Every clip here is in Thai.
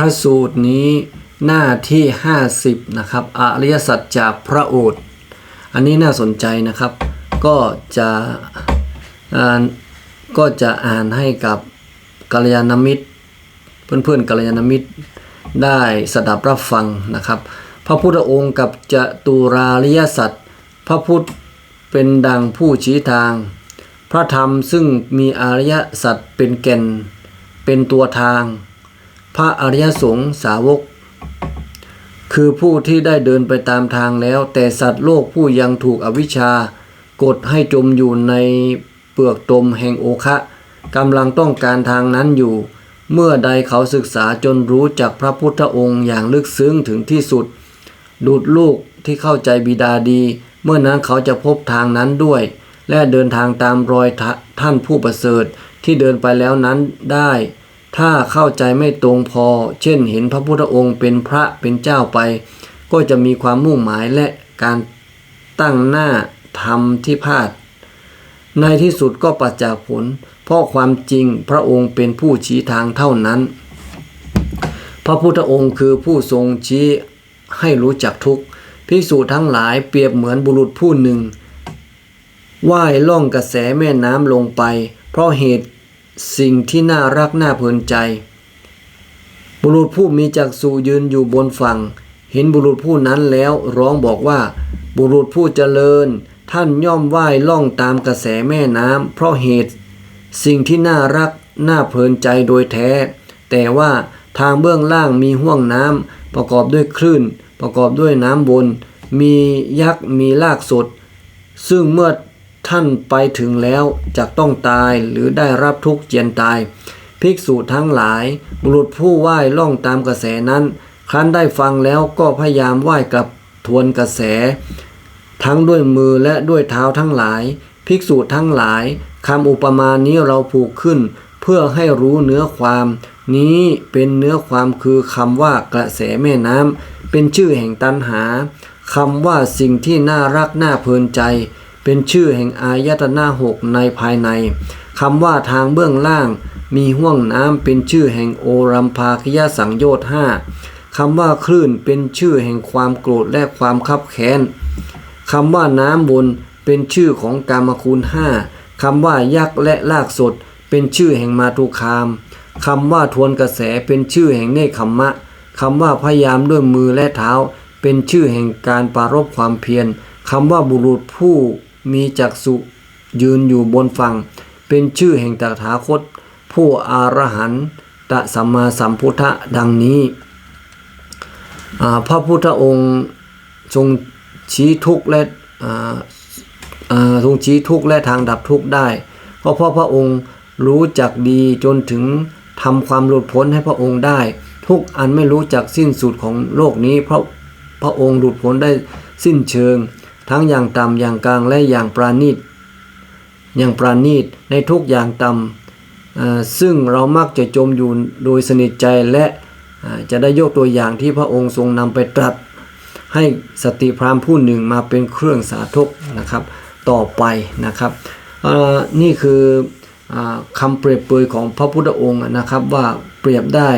ระสูตรนี้หน้าที่ 50 นะครับ อริยสัจจากพระโอษฐ์อันนี้น่าสนใจนะครับ ก็จะอ่านก็จะอ่านให้กับกัลยาณมิตร เพื่อนๆกัลยาณมิตรได้สดับรับฟังนะครับ พระพุทธองค์กับจตุราริยสัจพระพุทธเป็นดังผู้ชี้ทาง พระธรรมซึ่งมีอริยสัจเป็นแก่นเป็นตัวทาง พระอริยสงฆ์สาวก คือผู้ที่ได้เดินไปตามทางแล้ว แต่สัตว์โลกผู้ยังถูกอวิชชากดให้จมอยู่ในเปลือกตมแห่งโอคะกำลังต้องการทางนั้นอยู่ เมื่อใดเขาศึกษาจนรู้จักพระพุทธองค์อย่างลึกซึ้งถึงที่สุด ดูดลูกที่เข้าใจบิดาดี เมื่อนั้นเขาจะพบทางนั้นด้วย และเดินทางตามรอยทะท่านผู้ประเสริฐที่เดินไปแล้วนั้นได้ ถ้าเข้าใจไม่ตรงพอ เช่นเห็นพระพุทธองค์เป็นพระเป็นเจ้าไป ก็จะมีความมุ่งหมายและการตั้งหน้าทำที่พลาด ในที่สุดก็ประจักษ์ผล เพราะความจริงพระองค์เป็นผู้ชี้ทางเท่านั้น พระพุทธองค์คือผู้ทรงชี้ให้รู้จักทุกข์ภิกษุทั้งหลายเปรียบเหมือนบุรุษผู้หนึ่งว่ายล่องกระแสแม่น้ำลงไป เพราะเหตุ สิ่งที่น่ารักน่าเพลินใจ บุรุษผู้มีจักษุยืนอยู่บนฝั่ง เห็นบุรุษผู้นั้นแล้วร้องบอกว่า บุรุษผู้เจริญ ท่านย่อมว่ายล่องตามกระแสแม่น้ำเพราะเหตุ สิ่งที่น่ารักน่าเพลินใจโดยแท้ แต่ว่าทางเบื้องล่างมีห่วงน้ำประกอบด้วยคลื่น ประกอบด้วยน้ำบน มียักษ์มีลากสด ซึ่งเมื่อ ท่านไปถึงแล้วจะต้องตายหรือได้รับทุกข์เจียนตาย ภิกษุทั้งหลาย บุรุษผู้ว่ายล่องตามกระแสนั้น ครั้นได้ฟังแล้วก็พยายามว่ายกับทวนกระแส ทั้งด้วยมือและด้วยเท้าทั้งหลาย ภิกษุทั้งหลายคำอุปมานี้เราผูกขึ้น เพื่อให้รู้เนื้อความ นี้เป็นเนื้อความคือคำว่ากระแสแม่น้ำเป็นชื่อแห่งตันหาคำว่าสิ่งที่น่ารักน่าเพลินใจ เป็นชื่อแห่งอายตนะหกในภายในคำว่าทางเบื้องล่าง มีห่วงน้ำเป็นชื่อแห่งโอรัมภาคยสังโยชห้าคำว่าคลื่นเป็นชื่อแห่งความโกรธและความคับแค้นคำว่าน้ำบนเป็นชื่อของกามคุณห้าคำว่ายักษ์และลากสด เป็นชื่อแห่งมาตุคามคำว่าทวนกระแสเป็นชื่อแห่งเนคขมมะคำว่าพยายามด้วยมือและเท้า เป็นชื่อแห่งการปรารบความเพียรคำว่าบุรุษผู้ มีจักษุยืนอยู่บนฝั่ง เป็นชื่อแห่งตถาคต ผู้อารหันตสัมมาสัมพุทธะดังนี้ พระพุทธองค์ทรงชี้ทุกข์และทรงชี้ทุกข์และทางดับทุกข์ได้ เพราะเพราะพระองค์รู้จักดีจนถึงทำความหลุดพ้นให้พระองค์ได้ ทุกอันไม่รู้จักสิ้นสุดของโลกนี้ เพราะพระองค์หลุดพ้นได้สิ้นเชิง ทั้งอย่างต่ำอย่างกลางและอย่างปราณีตอย่างปราณีตในทุกอย่างต่ำซึ่งเรามักจะจมอยู่โดยสนิทใจและจะได้ยกตัวอย่างที่พระองค์ทรงนำไปตรัส ให้สติพราหมณ์ผู้หนึ่งมาเป็นเครื่องสาธกนะครับ ต่อไปนะครับนี่คืออคำเปรียบเปรยของพระพุทธองค์นะครับว่าเปรียบได้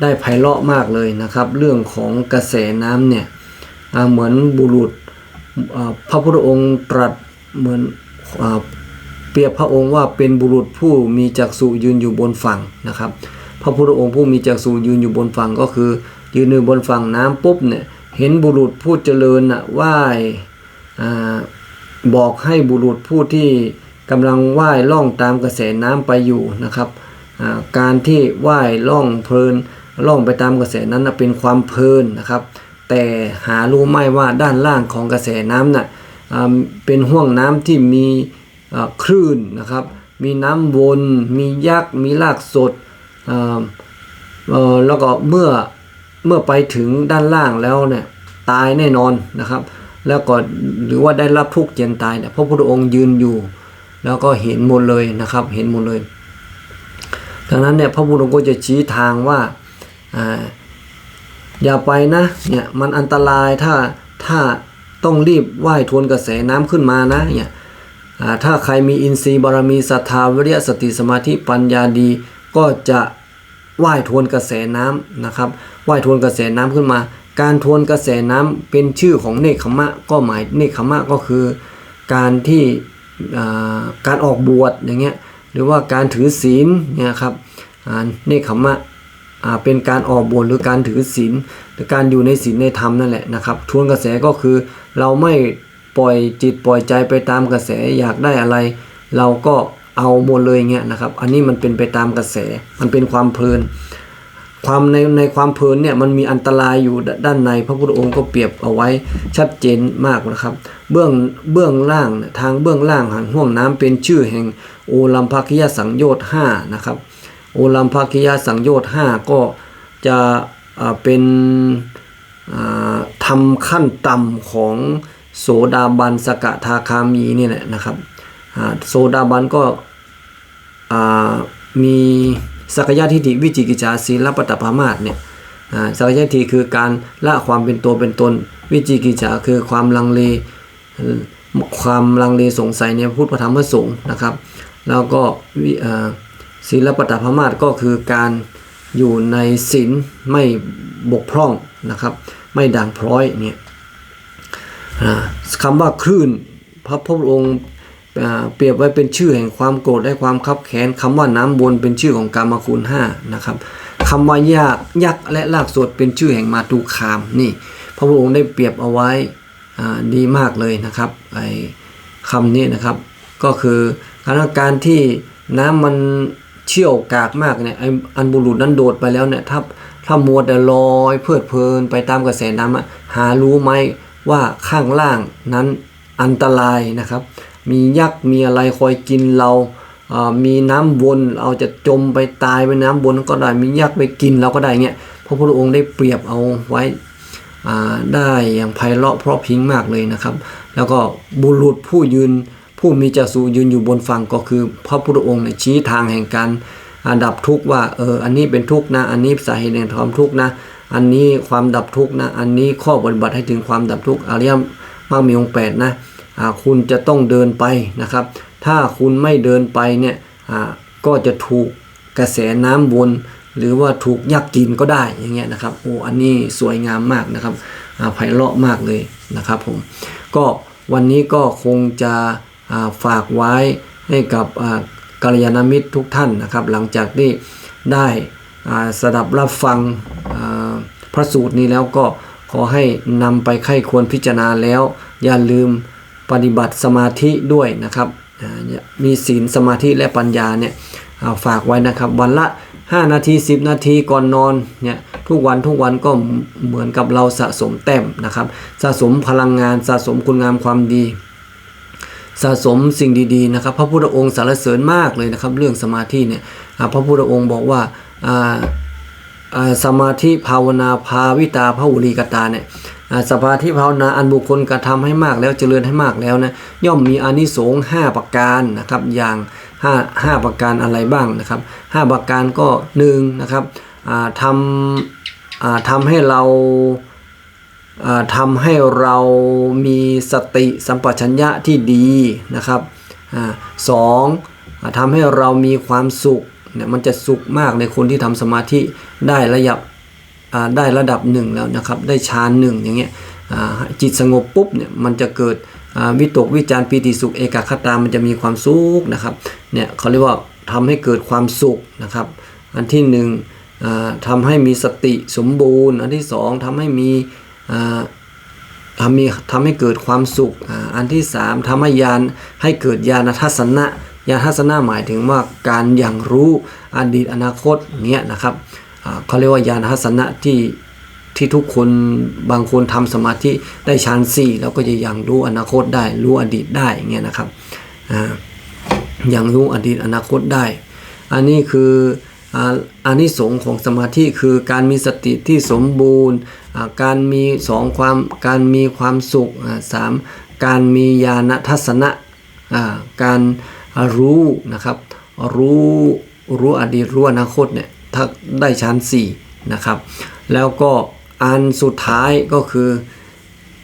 ได้ไพเราะมากเลยนะครับ เรื่องของกระแสน้ำเนี่ยเหมือนบุรุษ พระพุทธองค์ตรัสเหมือนอเปรียบพระองค์ว่าเป็นบุรุษผู้มีจักษุยืนอยู่บนฝั่งนะครับ พระพุทธองค์ผู้มีจักษุยืนอยู่บนฝั่งก็คือ ยืนอยู่บนฝั่งน้ำปุ๊บเนี่ยเห็นบุรุษผู้เจริญน่ะว่ายบอกให้บุรุษผู้ที่กำลังว่ายล่องตามกระแสน้ำไปอยู่นะครับการที่ว่ายล่องเพลินล่องไปตามกระแสนั้นเป็นความเพลินนะครับ แต่หารู้ไม่ว่าด้านล่างของกระแสน้ำน่ะอ่าเป็นห่วงน้ำที่มีคลื่นนะครับ มีน้ำวน มียักษ์ มีรากสด แล้วก็เมื่อเมื่อไปถึงด้านล่างแล้วเนี่ยตายแน่นอนนะครับ แล้วก็หรือว่าได้รับทุกข์เจียนตายเนี่ยพระพุทธองค์ยืนอยู่ แล้วก็เห็นหมดเลยนะครับ เห็นหมดเลยดังนั้นเนี่ยพระพุทธองค์ก็จะชี้ทางว่า อย่าไปนะเนี่ยมันอันตรายถ้าถ้าต้องรีบว่ายทวนกระแสน้ำขึ้นมานะเนี่ยถ้าใครมีอินทรีย์บารมีศรัทธาวิริยะสติสมาธิปัญญาดี ก็จะว่ายทวนกระแสน้ำนะครับว่ายทวนกระแสน้ำขึ้นมา การทวนกระแสน้ำเป็นชื่อของเนคขมะก็หมายเนคขมะก็คือการที่การออกบวชอย่างเงี้ยหรือว่าการถือศีลเนี่ยครับเนคขมะ เป็นการออกบวชหรือการถือศีลหรือการอยู่ในศีลในธรรมนั่นแหละนะครับทวนกระแสก็คือเราไม่ปล่อยจิตปล่อยใจไปตามกระแสอยากได้อะไร เราก็เอาหมดเลยเงี้ยนะครับอันนี้มันเป็นไปตามกระแสมันเป็นความเพลิน ความในในความเพลินเนี่ยมันมีอันตรายอยู่ด้านในพระพุทธองค์ก็เปรียบเอาไว้ชัดเจนมากนะครับ เบื้องเบื้องล่างทางเบื้องล่างหันห่วงน้ำเป็นชื่อแห่งโอลัมภคิยสังโยชน์ห้านะครับ โอลัมภคิยาสังโยชน์ห้าก็จะเป็นทำขั้นต่ำของโสดาบันสกทาคามีนี่แหละนะครับโสดาบันก็มีสักยะทิฏฐิวิจิกิจาศีลปตปามาสเนี่ยสักยะทิฏฐิคือการละความเป็นตัวเป็นตน วิจิกิจาคือความลังเลความลังเลสงสัยในพุทธพระธรรมพระสงฆ์นะครับ แล้วก็วิ ศีลปตปามาสก็คือการอยู่ในศีลไม่บกพร่องนะครับ ไม่ด่างพร้อยเนี่ยคำว่าคลื่นพระพุทธองค์เปรียบไว้เป็นชื่อแห่งความโกรธและความคับแค้นคำว่าน้ำวนเป็นชื่อของกามคุณห้านะครับคำว่ายากยักษ์และลากสวดเป็นชื่อแห่งมาตุคามนี่พระพุทธองค์ได้เปรียบเอาไว้ดีมากเลยนะครับไอ้คำนี้นะครับ ก็คือการการที่น้ำมัน เชี่ยวกากมากเนี่ยไออันบุรุษนั้นโดดไปแล้วเนี่ยถ้าถ้ามัวแต่ลอยเพลิดเพลินไปตามกระแสน้ำอะหารู้ไหมว่าข้างล่างนั้นอันตรายนะครับ มียักษ์มีอะไรคอยกินเราเอ่อมีน้ำวนเราจะจมไปตายไปน้ำวนก็ได้มียักษ์ไปกินเราก็ได้เงี้ยพระพุทธองค์ได้เปรียบเอาไว้อ่าได้อย่างไพเราะเพราะพิงมากเลยนะครับ แล้วก็บุรุษผู้ยืน ผู้มีจักษุยืนอยู่บนฝั่งก็คือ พระพุทธองค์เนี่ยชี้ทางแห่งการดับทุกข์ว่าเอออันนี้เป็นทุกข์นะ อันนี้สาเหตุแห่งความทุกข์นะ อันนี้ความดับทุกข์นะ อันนี้ข้อปฏิบัติให้ถึงความดับทุกข์อริยมรรคมีองค์แปดนะอาคุณจะต้องเดินไปนะครับ ถ้าคุณไม่เดินไปเนี่ยอาก็จะถูกกระแสน้ำวนหรือว่าถูกยักษ์กินก็ได้อย่างเงี้ยนะครับโอ้อันนี้สวยงามมากนะครับอาไพเราะมากเลยนะครับผมก็วันนี้ก็คงจะ ฝากไว้ให้กับกัลยาณมิตรทุกท่านนะครับ หลังจากที่ได้สดับรับฟังพระสูตรนี้แล้วก็ขอให้นำไปไข้ควรพิจารณาแล้ว อย่าลืมปฏิบัติสมาธิด้วยนะครับ มีศีลสมาธิและปัญญาเนี่ยาฝากไว้นะครับวันละ 5 นาที 10 นาทีก่อนนอนเนี่ยทุกวันทุกวันก็เหมือนกับเราสะสมแต้มนะครับ สะสมพลังงานสะสมคุณงามความดี สะสมสิ่งดีๆนะครับ พระพุทธองค์สรรเสริญมากเลยนะครับ เรื่องสมาธิเนี่ยพระพุทธองค์บอกว่าสมาธิภาวนาภาวิตาพหุลีกตาเนี่ยสมาธิภาวนาอันบุคคลกระทำให้มากแล้วเจริญให้มากแล้วนะย่อมมีอานิสงส์5ประการนะครับอย่าง5 5ประการอะไรบ้างนะครับ5ประการก็หนึ่งนะครับทำทำให้เรา ทำให้เรามีสติสัมปชัญญะที่ดีนะครับอสองอทำให้เรามีความสุขเนี่ยมันจะสุขมากในคนที่ทำสมาธิได้ระดับได้ระดับหนึ่งแล้วนะครับ ได้ฌานหนึ่งอย่างเงี้ยจิตสงบปุ๊บเนี่ยมันจะเกิดวิตกวิจารปีติสุขเอกคตามันจะมีความสุขนะครับเนี่ยเขาเรียกว่าทำให้เกิดความสุขนะครับ อันที่หนึ่งทำให้มีสติสมบูรณ์ อันที่สองทำให้มี ทำมีทำให้เกิดความสุข อันที่สามทำให้ยานให้เกิดญาณทัศนะญาณทัศนะหมายถึงว่าการอย่างรู้อดีตอนาคตเนี้ยนะครับเขาเรียกว่าญาณทัศนะที่ที่ทุกคนบางคนทำสมาธิได้ฌานสี่แล้วก็จะอย่างรู้อนาคตได้ รู้อดีตได้เงี้ยนะครับออย่างรู้อดีตอนาคตได้ อันนี้คือ อานิสงส์ของสมาธิคือการมีสติที่สมบูรณ์ การมีสองความการมีความสุขสามการมีญาณทัศนะการรู้นะครับรู้รู้อดีตรู้อนาคตเนี่ยถ้าได้ชั้นสี่นะครับแล้วก็อันสุดท้ายก็คือ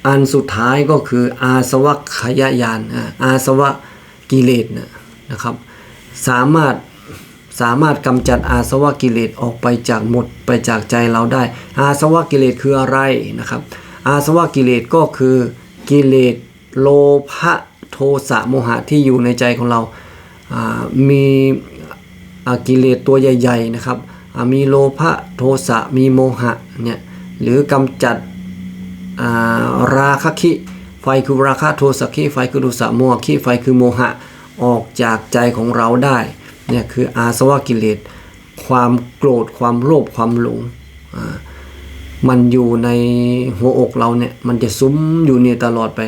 อันสุดท้ายก็คืออาสวะขยายานอาสวะกิเลสนะครับสามารถ สามารถกำจัดอาสวะกิเลสออกไปจากหมดไปจากใจเราได้ อาสวะกิเลสคืออะไรนะครับ อาสวะกิเลสก็คือกิเลสโลภะโทสะโมหะที่อยู่ในใจของเรา มีกิเลสตัวใหญ่ ๆนะครับ มีโลภะโทสะมีโมหะเนี่ยหรือกำจัดาราคะคิไฟคือราคะโทสะคิไฟคือโทสะโมหะคิไฟคือโมหะออกจากใจของเราได้ เนี่ยคืออาสวะกิเลส ความโกรธความโลภความหลงมันอยู่ในหัวอกเราเนี่ย มันจะซุ้มอยู่เนี่ยตลอดไป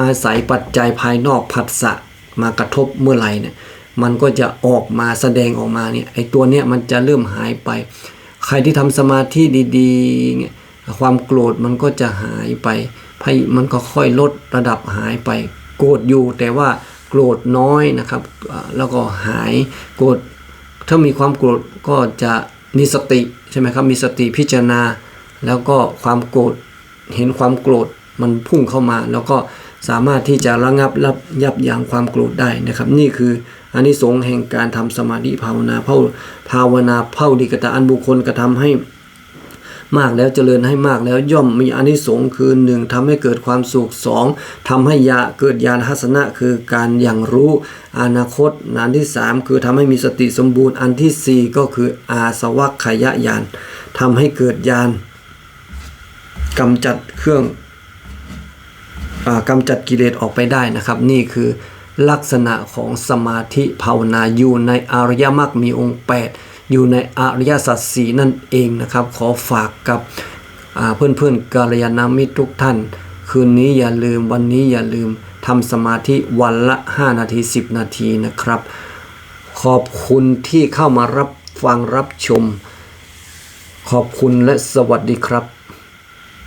อาศัยปัจจัยภายนอกผัสสะมากระทบเมื่อไหร่เนี่ย มันก็จะออกมาแสดงออกมาเนี่ยไอตัวเนี้ยมันจะเริ่มหายไป ใครที่ทำสมาธิดีๆเนี่ยความโกรธมันก็จะหายไปพมันก็ค่อยลดระดับหายไป โกรธอยู่แต่ว่า โกรธน้อยนะครับแล้วก็หายโกรธถ้ามีความโกรธก็จะมีสติใช่ไหมครับมีสติพิจารณา แล้วก็ความโกรธเห็นความโกรธมันพุ่งเข้ามา แล้วก็สามารถที่จะระงับรับยับยั้งความโกรธได้นะครับ นี่คืออานิสงส์แห่งการทำสมาธิภาวนาภาภาวนาเผ่าดิกตาอันบุคคลกระทำให้ มากแล้วเจริญให้มากแล้วย่อมมีอนิสงส์คือหนึ่งทำให้เกิดความสุขสองทำให้ยาเกิดญาณทัศนะคือการอย่างรู้อนาคตอันที่สามคือทำให้มีสติสมบูรณ์อันที่สี่ก็คืออาสวัคขยญาณทำให้เกิดญาณกำจัดเครื่องอ่ากำจัดกิเลสออกไปได้นะครับ นี่คือลักษณะของสมาธิภาวนาอยู่ในอริยมรรคมีองค์ 8 อยู่ในอริยสัจสีนั่นเองนะครับ ขอฝากกับเพื่อนๆกัลยาณมิตรทุกท่าน คืนนี้อย่าลืมวันนี้อย่าลืมทำสมาธิวันละ 5 นาที 10 นาทีนะครับ ขอบคุณที่เข้ามารับฟังรับชม ขอบคุณและสวัสดีครับ